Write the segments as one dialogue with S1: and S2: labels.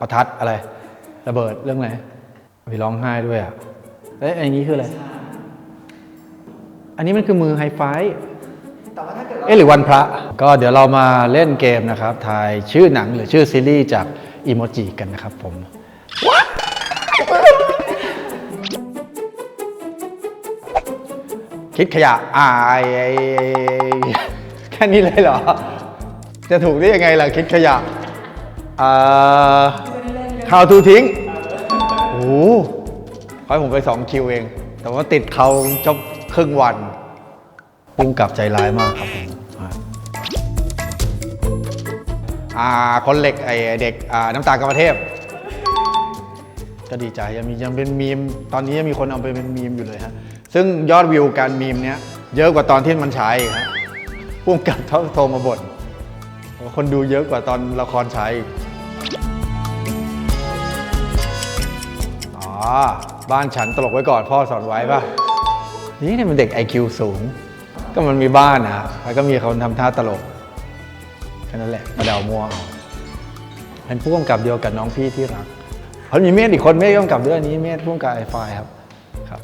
S1: ประทัดอะไร ระเบิดเรื่องอะไรมีร้องไห้ด้วยอะเอ๊ะอันนี้คืออะไร อันนี้มันคือมือไฮไฟว์
S2: แต่ว่าถ้าเกิดเรา
S1: เอ๊ะหรือวันพระ ก็เดี๋ยวเรามาเล่นเกมนะครับ ทายชื่อหนังหรือชื่อซีรีส์จากอีโมจิกันนะครับผม คิดขยะอ่าไอ้ไอ้แค่นี้เลยเหรอ จะถูกได้ยังไงล่ะคิดขยะอ่า ข่าวทูทิ้งโอ้โหขอให้ผมไปสองคิวเอง แต่ว่าติดเขาจบครึ่งวันพุ่งกลับใจร้ายมากครับผมอ่าคนเหล็กไอเด็กอ่าน้ำตาลกรรมเทพ ก็ดีใจยังมียังเป็นมีม ตอนนี้ยังมีคนเอาไปเป็นมีมอยู่เลยฮะ ซึ่งยอดวิวการมีมเนี้ยเยอะกว่าตอนที่มันฉายอีกฮะพุ่งกลับเขาโทรมาบ่นคนดูเยอะกว่าตอนละครฉายอีก อ๋อ บ้านฉันตลกไว้ก่อนพ่อสอนไว้ป่ะ นี่เนี่ยมันเด็ก IQ สูง ก็มันมีบ้านนะแล้วก็มีคนทำท่าตลกแค่นั้นแหละมาเดามัวเอาเป็นผู้กำกับเดียวกับน้องพี่ที่รักเขามีเมธอีกคนเมธกำกับด้วยอันนี้เมธผู้กำกับไอไฟครับ ครับ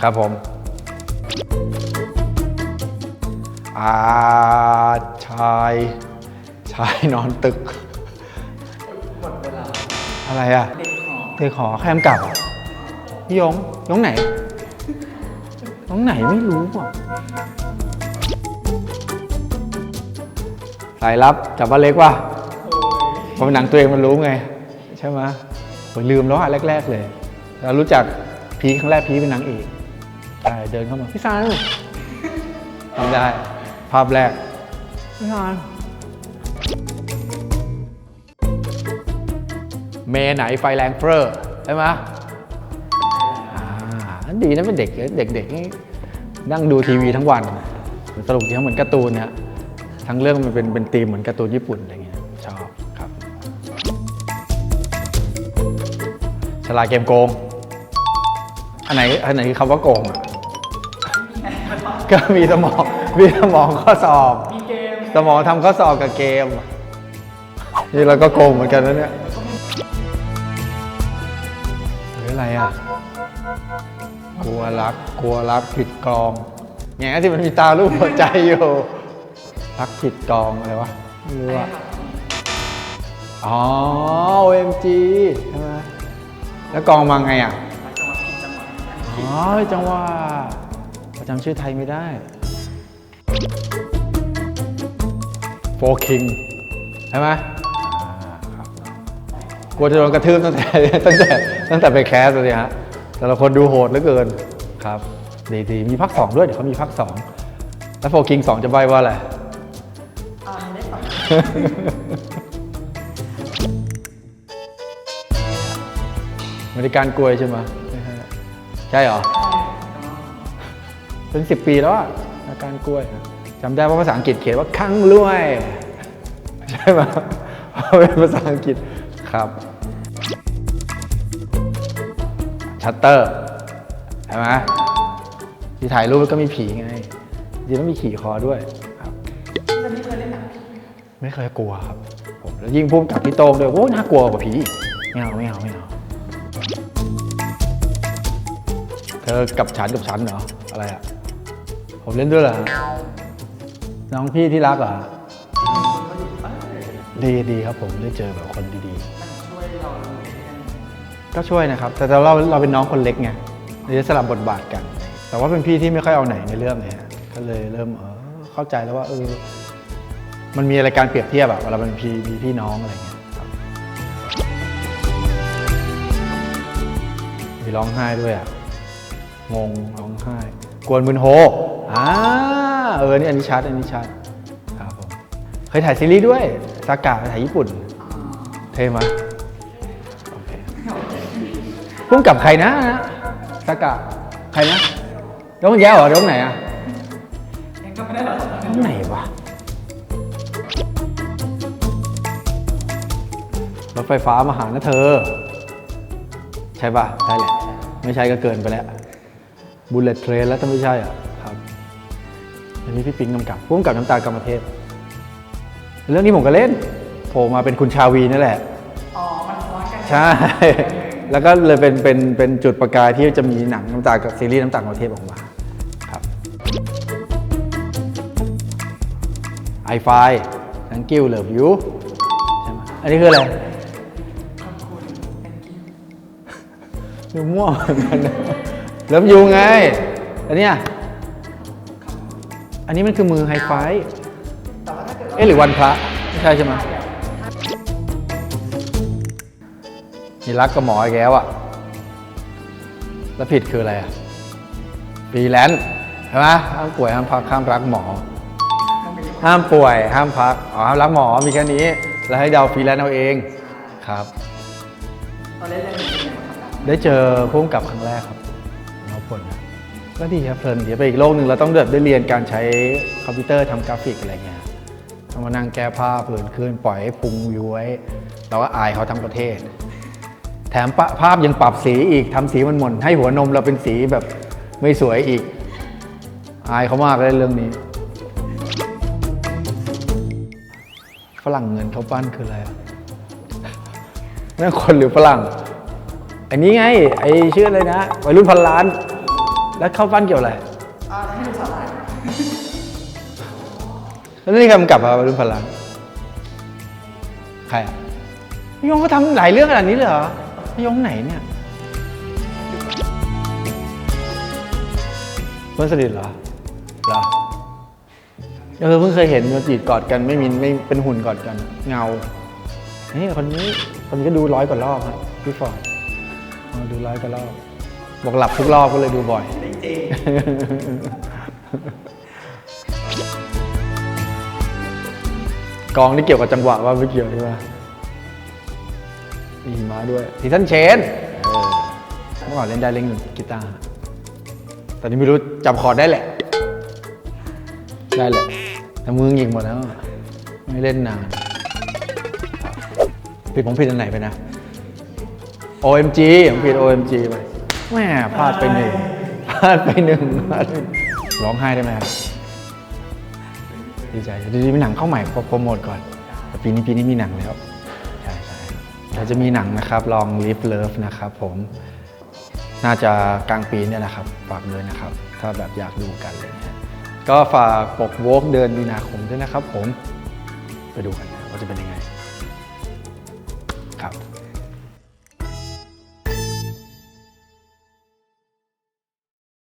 S2: ครับ
S1: ผม อาชาย ชายนอนตึก
S2: หมดเวลา
S1: อะไรอะ
S2: เด็ก
S1: เด็กขอใครกำกับอะพี่ยงยงไหนยงไหนไม่รู้อะสายลับจับบ้านเล็กว่ะเพราะหนังตัวเองมันรู้ไง ใช่ไหมผมลืมแล้วอะแรก ๆ เลยเรารู้จักพีครั้งแรกพีเป็นนางเอกใช่เดินเข้ามาพี่ซานทำได้ ภาพแรกพี่ซาน เมไหนไฟแรงเฟ้อใช่ไหมอ่าดีนะเป็นเด็กเด็กๆนี่นั่งดูทีวีทั้งวัน สรุปจริงๆเหมือนการ์ตูนเนี่ยทั้งเรื่องมันเป็นเป็นธีมเหมือนการ์ตูนญี่ปุ่นอะไรเงี้ยชอบครับฉลาดเกมโกง อันไหนอันไหนคือคำว่าโกงอะก็มีสมองมีสมองข้อสอบ
S2: มีเกม
S1: สมองทำข้อสอบกับเกม นี่เราก็โกงเหมือนกันนะเนี่ย รืออะไรอะ กลัวรัก กลัวรักผิดกองแง่ที่มันมีตารูปหัวใจอยู่ รักผิดกองอะไรวะไม่รู้อะอ๋อ OMG ใช่ไหมแล้วกองมาไงอะ
S2: หลายจังหวัดผิดจังหวัด
S1: อ๋อจังหวะประจำชื่อไทยไม่ได้โฟคิงใช่ไหมอ่าครับกลัวจะโดนกระทืบตั้งแต่ตั้งแต่ตั้งแต่ไปแคสเลยฮะแต่ละคนดูโหดเหลือเกินครับดีดีมีภาคสองด้วยเดี๋ยวเขามีภาคสองแล้วโฟคิงสองจะใบว่าอะไร
S2: อ่าได้ฝั่ง
S1: ไม่ได้การกลวยใช่ไหมไม่ใช่ใช่เหรอเป็นสิบปีแล้วอะอาการกล้วยจำได้ว่าภาษาอังกฤษเขียนว่าคังรวย ใช่ไหมเป็นภาษาอังกฤษครับ ชัตเตอร์ใช่ไหมที่ถ่ายรูปแล้วก็มีผีไงจริงแล้วมีขี่คอด้วยครับ
S2: จะไม่เคยเล่นหนัง
S1: ไม่เคยกลัวครับ ผมแล้วยิ่งพุ่มกับพี่โต้งด้วยโอ้น่ากลัวกว่าผีอีกไม่เอาไม่เอาไม่เอาเธอกับฉันกับฉันเหรออะไรอะผมเล่นด้วยเหรอน้องพี่ที่รักเหรอดีดีครับผมได้เจอแบบคนดี
S2: ช่วยเรา
S1: ๆ ก็ช่วยนะครับ แต่เราเราเป็นน้องคนเล็กไงเลยสลับบทบาทกัน แต่ว่าเป็นพี่ที่ไม่ค่อยเอาไหนในเรื่องเลยฮะก็เลยเริ่มเออเข้าใจแล้วว่าเออมันมีอะไรการเปรียบเทียบอะเวลาเป็นพี่มีพี่น้องอะไรเงี้ยครับมีร้องไห้ด้วยอะงงร้องไห้ กวนมืนโฮอ่าเออนี่อันนี้ชัดอันนี้ชัดครับผมเคยถ่ายซีรีส์ด้วยสากาไปถ่ายญี่ปุ่น เท่ไหมยโอเค พุ่งกับใครนะสากาใครนะยกแย้วเหรอยกไหนอะ
S2: ยังก็ไม่ได้หรอก
S1: ยกไหนวะรถไฟฟ้ามาหานะเธอ ใช่ป่ะ ใช่แหละ ไม่ใช่ก็เกินไปแล้วบุลเลตเทรนแล้วถ้าไม่ใช่อะครับอันนี้พี่ปิ๊งกำกับพุ่มกับน้ำตาลกรรมเทพเรื่องนี้ผมก็เล่นโผล่มาเป็นคุณชาวีนี่แหละ
S2: อ๋อ มันซ้อนกัน
S1: ใช่ แล้วก็เลยเป็นเป็นเป็นจุดประกายที่จะมีหนังน้ำตากับซีรีส์น้ำตาลประเทศออกมาครับ i f i thank you love you ใช่ไหมอันนี้คืออะไร
S2: ขอบคุณ thank you
S1: ดูมั่วเหมือนกันนะ love you ไงอันเนี้ยอันนี้มันคือมือไฮไฟ
S2: แต่ว่าถ้าเกิดว่า
S1: เอ๊ะหรือวันพระไม่ใช่ใช่ไหม มีรักกับหมออีกแล้วอะแล้วผิดคืออะไรอะฟรีแลนซ์ใช่ไหมห้ามป่วยห้ามพักห้ามรักหมอ ห้ามป่วยห้ามพักอ๋อห้ามรักหมอมีแค่นี้ แล้วให้เดาฟรีแลนซ์เอาเองครับ
S2: ตอนเล่นเรื่องนี้เป็นยังไงบ้างครับ
S1: ได้เจอพุ่มกับครั้งแรกครับน้องพลนะก็ดีครับเพลินเดี๋ยวไปอีกโลกหนึ่งเราต้องเดินได้เรียนการใช้คอมพิวเตอร์ทำกราฟิกอะไรเงี้ยต้องมานั่งแก้ผ้าเปลือนขึ้นปล่อยให้พุงย้วยเราก็อายเขาทั้งประเทศ แถมปะภาพยังปรับสีอีกทำสีมันหม่นให้หัวนมเราเป็นสีแบบไม่สวยอีก อายเขามากเลยเรื่องนี้ ฝรั่งเงินเขาปั้นคืออะไรอะนั่นคนหรือฝรั่ง อันนี้ไง ไอชื่ออะไรนะวัยรุ่นพันล้าน แล้วเข้าปั้นเกี่ยวอะไร
S2: อ่าให้ดูสาหร่าย
S1: แล้วนี่ใครกำกับอะวัยรุ่นพันล้าน ใครอะพี่ยงเขาทำหลายเรื่องขนาดนี้เลยเหรอพี่ ยงไหนเนี่ยเพื่อนสนิทเหรอเหรอเออเพิ่งเคยเห็นโยจีดกอดกันไม่มีไม่เป็นหุ่นกอดกัน เงานี่คนนี้คนนี้ก็ดูร้อยกว่ารอบครับพี่ฟอร์ดอ๋อดูร้อยกว่ารอบบอกหลับทุกรอบก็เลยดูบ่อย
S2: จริง
S1: กองนี่เกี่ยวกับจังหวะว่าไม่เกี่ยวใช่ไหม มีหิมาด้วยทีทันเชนเมื่อก่อนเล่นได้เล่นกีตาร์ตอนนี้ไม่รู้จับคอร์ดได้แหละ ได้แหละแต่มือหงิกหมดแล้ว ไม่เล่นนานผิดผมผิดอันไหนไปนะ OMG ผมผิด OMG ไปแม่พลาดไปหนึ่งพลาดไปหนึ่งพลาดไปร้องไห้ได้ไหมครับดีใจดีดีมีหนังเข้าใหม่โปรโมทก่อนแต่ปีนี้ปีนี้มีหนังแล้ว เดี๋ยวจะมีหนังนะครับลอง Live Love นะครับผมน่าจะกลางปีเนี่ยนะครับฝากเลยนะครับ ถ้าแบบอยากดูกันอะไรเงี้ยก็ฝากปกโวกเดือนมีนาคมด้วยนะครับผมไปดูกันว่าจะเป็นยังไง